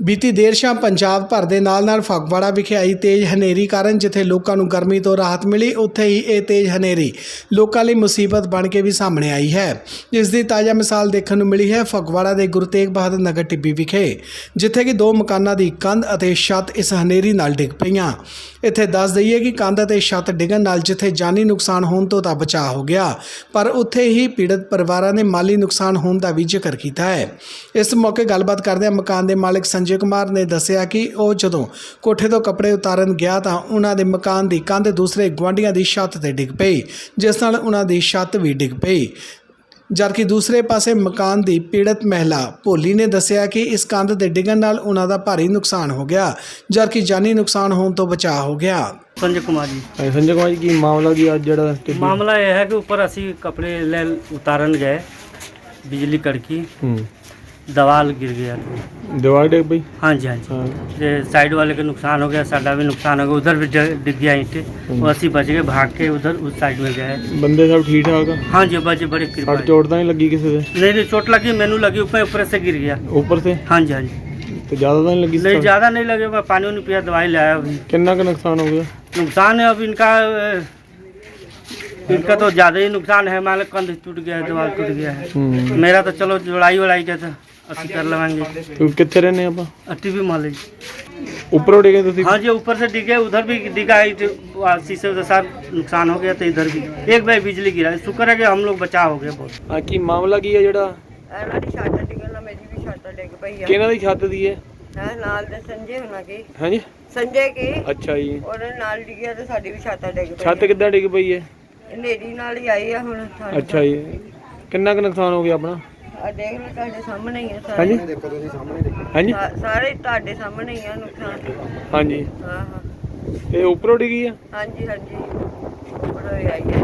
ਬੀਤੀ ਦੇਰ ਸ਼ਾਮ ਪੰਜਾਬ ਭਰ ਦੇ ਨਾਲ-ਨਾਲ ਫਗਵਾੜਾ ਵਿਖੇ ਆਈ ਤੇਜ਼ ਹਨੇਰੀ ਕਾਰਨ ਜਿੱਥੇ ਲੋਕਾਂ ਨੂੰ ਗਰਮੀ ਤੋਂ ਰਾਹਤ ਮਿਲੀ, ਉੱਥੇ ਹੀ ਇਹ ਤੇਜ਼ ਹਨੇਰੀ ਲੋਕਾਂ ਲਈ ਮੁਸੀਬਤ ਬਣ ਕੇ ਵੀ ਸਾਹਮਣੇ ਆਈ ਹੈ। ਇਸ ਦੀ ਤਾਜ਼ਾ ਮਿਸਾਲ ਦੇਖਣ ਨੂੰ ਮਿਲੀ ਹੈ ਫਗਵਾੜਾ ਦੇ ਗੁਰੂ ਤੇਗ ਬਹਾਦਰ ਨਗਰ ਟਿੱਬੀ ਵਿਖੇ, ਜਿੱਥੇ ਕਿ ਦੋ ਮਕਾਨਾਂ ਦੀ ਕੰਧ ਅਤੇ ਛੱਤ ਇਸ ਹਨੇਰੀ ਨਾਲ ਡਿੱਗ ਪਈਆਂ। ਇੱਥੇ ਦੱਸ ਦਈਏ ਕਿ ਕੰਧ ਅਤੇ ਛੱਤ ਡਿੱਗਣ ਨਾਲ ਜਿੱਥੇ ਜਾਨੀ ਨੁਕਸਾਨ ਹੋਣ ਤੋਂ ਤਾਂ ਬਚਾਅ ਹੋ ਗਿਆ, ਪਰ ਉੱਥੇ ਹੀ ਪੀੜਤ ਪਰਿਵਾਰਾਂ ਨੇ ਮਾਲੀ ਨੁਕਸਾਨ ਹੋਣ ਦਾ ਵੀ ਜ਼ਿਕਰ ਕੀਤਾ ਹੈ। ਇਸ ਮੌਕੇ ਗੱਲਬਾਤ ਕਰਦਿਆਂ ਮਕਾਨ ਦੇ ਮਾਲਕ ਸੰਜੇ ਕੁਮਾਰ ਨੇ ਦੱਸਿਆ ਕਿ ਉਹ ਜਦੋਂ ਕੋਠੇ ਤੋਂ ਕੱਪੜੇ ਉਤਾਰਨ ਗਿਆ ਤਾਂ ਉਹਨਾਂ ਦੇ ਮਕਾਨ ਦੀ ਕੰਧ ਦੂਸਰੇ ਗੁਆਂਢੀਆਂ ਦੀ ਛੱਤ ਤੇ ਡਿੱਗ ਪਈ ਜਿਸ ਨਾਲ ਉਹਨਾਂ ਦੀ ਛੱਤ ਵੀ ਡਿੱਗ ਪਈ ਜਦਕਿ ਦੂਸਰੇ ਪਾਸੇ ਮਕਾਨ ਦੀ ਪੀੜਤ ਮਹਿਲਾ ਭੋਲੀ ਨੇ ਦੱਸਿਆ ਕਿ ਇਸ ਕੰਧ ਦੇ ਡਿੱਗਣ ਨਾਲ ਉਹਨਾਂ ਦਾ ਭਾਰੀ ਨੁਕਸਾਨ ਹੋ ਗਿਆ ਜਦਕਿ ਜਾਨੀ ਨੁਕਸਾਨ ਹੋਣ ਤੋਂ ਬਚਾਅ ਹੋ ਗਿਆ संजय कुमार जी ਹਾਂਜੀ ਸੰਜੇ ਕੁਮਾਰ ਜੀ ਕੀ ਮਾਮਲਾ ਕੀ ਅੱਜ ਜਿਹੜਾ ਟਿੱਬੀ मामला यह है कि ऊपर असी कपड़े ले उतारन गए बिजली कड़की ਹੂੰ दवाल गिर गया था ਦੀਵਾਰ ਡਿੱਗ ਪਈ हाँ जी हाँ जी ਹਾਂ ये साइड वाले का नुकसान हो गया साडा भी नुकसान हो गया उधर भी ज- डिग गया ईंटे वो असी बच गए भाग के उधर उस साइड में गए ਬੰਦੇ ਸਭ ਠੀਕ ਠਾਕ ਆ हाँ जी बचे बड़े कृपा ਸੱਟ ਚੋਟ ਤਾਂ ਨਹੀਂ ਲੱਗੀ ਕਿਸੇ ਦੇ नहीं नहीं चोट लगी मैनू लगी ऊपर ऊपर से गिर गया ਉੱਪਰ ਤੇ हाँ जी हाँ जी ਤੇ ਜ਼ਿਆਦਾ ਤਾਂ ਨਹੀਂ ਲੱਗੀ नहीं ਸੱਟ? ज़्यादा नहीं लगे मैं पानी वानी पिया दवाई लाया अभी ਕਿੰਨਾ ਕੁ ਨੁਕਸਾਨ ਹੋ ਗਿਆ नुकसान है अब इनका अ, इनका तो ज़्यादा ही नुकसान है मालिक कंध टूट गया है दीवार टूट गया है ਹੂੰ मेरा तो चलो लड़ाई वड़ाई का था ਅਸੀਂ कर लवाएंगे ਤੂੰ ਕਿੱਥੇ ਰਹਿੰਦੇ ਆਪਾਂ टीवी मालिक ਉੱਪਰੋਂ ਡਿੱਗੇ ਤੁਸੀਂ हाँ जी ऊपर से डिगे उधर भी डिगा है जो वहाँ शीशे उधर सब नुकसान हो गया तो इधर भी एक बार बिजली गिरा है। शुक्र है कि हम लोग बचाव हो गए बहुत ਹਾਂ ਕੀ ਮਾਮਲਾ ਕੀ ਹੈ ਜਿਹੜਾ ਇਹਨਾਂ ਦੀ ਛੱਤ ਡਿੱਗਣ ਨਾਲ ਮੇਰੀ ਵੀ ਛੱਤ ਡਿੱਗ ਪਈ ਆ ਕਿਹਨਾਂ ਦੀ ਛੱਤ ਦੀ ਹੈ ਹੈ ਨਾਲ ਦੇ ਸੰਜੇ ਹੁਣਾਂ ਕੀ ਹਾਂਜੀ ਸੰਜੇ ਕੀ ਅੱਛਾ ਜੀ ਉਹਦੇ ਨਾਲ ਡਿੱਗਿਆ ਤੇ ਸਾਡੀ ਵੀ ਛੱਤ ਡਿੱਗ ਪਈ ਛੱਤ ਕਿੱਦਾਂ ਡਿੱਗ ਪਈ ਹੈ ਨੇਰੀ ਨਾਲ ਹੀ ਆਈ ਆ ਹੁਣ ਸਾਡੇ ਅੱਛਾ ਜੀ ਕਿੰਨਾ ਕੁ ਨੁਕਸਾਨ ਹੋ ਗਿਆ ਆਪਣਾ ਆ ਦੇਖ ਲਓ ਤੁਹਾਡੇ ਸਾਹਮਣੇ ਹੀ ਆ ਹਾਂਜੀ। ਸਾਰੇ ਹਾਂਜੀ। ਸਾ- ਸਾਰੇ ਤੁਹਾਡੇ ਸਾਹਮਣੇ ਹੀ ਆ ਨੁਕਸਾਨ ਹਾਂਜੀ। ਹਾਂ ਹਾਂ। ਇਹ ਉੱਪਰੋਂ ਡਿੱਗੀ ਆ? ਹਾਂਜੀ ਹਾਂਜੀ। ਬੜਾ ਹੀ ਆਈ ਹੈ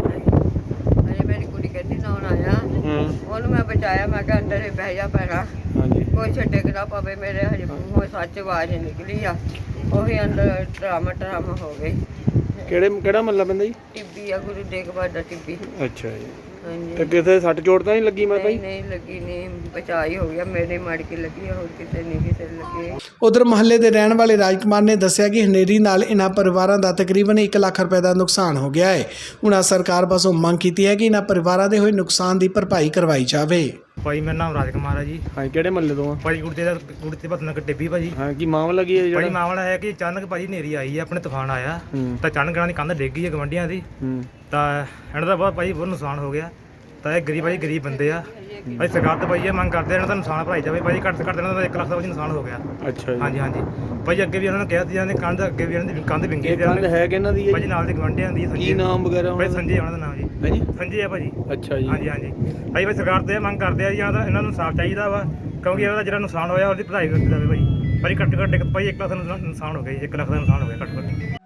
ਅਜੇ ਮੇਰੀ ਕੁੜੀ ਕਹਿੰਦੀ ਨਾ ਹੁਣ ਆਇਆ। ਹਾਂ। ਉਹਨੂੰ ਮੈਂ ਬਚਾਇਆ ਮੈਂ ਕਿਹਾ ਅੰਦਰ ਹੀ ਬਹਿ ਜਾ ਪੈਣਾ ਹਾਂਜੀ। ਕੋਈ ਛੱਡੇ ਨਾ ਪਵੇ ਮੇਰੇ ਹਜੇ ਮੂੰਹੋਂ ਸੱਚ ਆਵਾਜ਼ ਨਿਕਲੀ ਆ। ਉਹੀ ਅੰਦਰ ਡਰਾਮਾ ਡਰਾਮਾ ਹੋ ਗਈ ਕਿਹੜੇ ਕਿਹੜਾ ਮੱਲਾ ਪੈਂਦਾ ਜੀ? ਟਿੱਬੀ ਆ ਗੁਰੂ ਤੇਗ ਬਹਾਦਰ ਟਿੱਬੀ। ਅੱਛਾ ਜੀ। ਹਾਂਜੀ। ਤੇ ਕਿਸੇ ਸੱਟ ਚੋਟ ਤਾਂ ਨਹੀਂ ਲੱਗੀ ਨਹੀਂ ਜੀ? ਨਹੀਂ ਲੱਗੀ ਨਹੀਂ। ਬਚਾਈ ਹੋ ਗਿਆ। ਮੇਰੇ ਮੜ ਕੇ ਲੱਗੀ ਆ, ਹੋਰ ਕਿਤੇ ਨਹੀਂ ਕਿਸੇ ਨੂੰ ਲੱਗੀ। ਉਧਰ ਮਹੱਲੇ ਦੇ ਰਹਿਣ ਵਾਲੇ ਰਾਜਕੁਮਾਰ ਨੇ ਦੱਸਿਆ ਕਿ ਹਨੇਰੀ ਨਾਲ ਇਨ੍ਹਾਂ ਪਰਿਵਾਰਾਂ ਦਾ ਤਕਰੀਬਨ 1 ਲੱਖ ਰੁਪਏ ਦਾ ਨੁਕਸਾਨ ਹੋ ਗਿਆ ਹੈ। ਉਹਨਾਂ ਸਰਕਾਰ ਪਾਸੋਂ ਮੰਗ ਕੀਤੀ ਹੈ ਕਿ ਇਨ੍ਹਾਂ ਪਰਿਵਾਰਾਂ ਦੇ ਹੋਏ ਨੁਕਸਾਨ ਦੀ ਭਰਪਾਈ ਕਰਵਾਈ ਜਾਵੇ। ਭਾਈ ਮੇਰਾ ਨਾਮ ਰਾਜ ਕੁਮਾਰ ਹੈ ਜੀ। ਹਾਂ ਕਿਹੜੇ ਮੱਲੇ ਤੋਂ ਆ? ਭਾਈ ਗੁਰਤੇ ਦਾ ਗੁਰਤੇ ਭਤਨ ਨਗਰ ਟਿੱਬੀ ਭਾਜੀ। ਹਾਂ ਕੀ ਮਾਮਲਾ ਕੀ ਹੈ ਭਾਈ ਜਿਹੜਾ? ਮਾਮਲਾ ਹੈ ਕਿ ਅਚਾਨਕ ਭਾਜੀ ਨੇਰੀ ਆਈ ਹੈ ਆਪਣੇ ਤੂਫਾਨ ਆਇਆ। ਹੂੰ। ਤਾਂ ਅਚਾਨਕ ਇਹਨਾਂ ਦੀ ਕੰਧ ਡਿੱਗ ਗਈ ਹੈ ਗਵੰਡੀਆਂ ਦੀ। ਹੂੰ। ਤਾਂ ਇਹਨਾਂ ਦਾ ਬਹੁਤ ਭਾਈ ਬਹੁਤ ਨੁਕਸਾਨ ਹੋ ਗਿਆ। ਤਾਂ ਇਹ ਗਰੀਬ ਭਾਈ ਗਰੀਬ ਬੰਦੇ ਆ। ਭਾਈ ਸਰਕਾਰ ਤੋਂ ਭਾਈ ਇਹ ਮੰਗ ਕਰਦੇ ਆ, ਇਹਨਾਂ ਦਾ ਨੁਕਸਾਨ ਭਰਾਈ ਜਾਵੇ। ਭਾਈ ਘੱਟ ਤੋਂ ਘੱਟ ਇਹਨਾਂ ਦਾ 1 ਲੱਖ ਦਾ ਭਾਜੀ ਨੁਕਸਾਨ ਹੋ ਗਿਆ। ਅੱਛਾ ਜੀ। ਹਾਂਜੀ ਹਾਂਜੀ। ਭਾਈ ਅੱਗੇ ਵੀ ਇਹਨਾਂ ਨੇ ਕਿਹਾ ਸੀ ਇਹਨਾਂ ਨੇ ਕੰਧ ਅੱਗੇ ਵੀ ਇਹਨਾਂ ਦੀ ਕੰਧ ਵਿੰਗੀ ਇਹ ਕੰਧ ਹੈ ਕਿਹਨਾਂ ਦੀ ਹੈ ਭਾਜੀ ਜੀ? ਨਾਲ ਦੇ ਗਵੰਡੀਆਂ ਦੀ ਕੀ ਸੰਜੇ ਨਾਮ ਵਗੈਰਾ ਭਾਈ ਉਹਨਾਂ ਦਾ? ਸੰਜੇ ਉਹਨਾਂ ਦਾ ਨਾਮ ਜੀ। ਹੈ ਜੀ? ਸੰਜੇ ਆ ਭਾਜੀ। ਅੱਛਾ ਜੀ। ਹਾਂਜੀ ਹਾਂਜੀ। ਭਾਈ ਭਾਈ ਸਰਕਾਰ ਤੋਂ ਇਹ ਮੰਗ ਕਰਦੇ ਆ ਜੀ ਤਾਂ ਇਹਨਾਂ ਨੂੰ ਸਾਫ਼ ਚਾਹੀਦਾ ਵਾ ਕਿਉਂਕਿ ਇਹਦਾ ਜਿਹੜਾ ਨੁਕਸਾਨ ਹੋਇਆ ਉਹਦੀ ਭਰਾਈ ਕੀਤੀ ਜਾਵੇ ਭਾਈ। ਭਾਈ ਘੱਟ ਘੱਟ ਭਾਈ 1 ਲੱਖ ਦਾ ਨੁਕਸਾਨ ਹੋ ਗਿਆ ਜੀ 1 ਲੱਖ ਦਾ ਨੁਕਸਾਨ ਹੋ ਗਿਆ ਘੱਟ ਘੱਟ।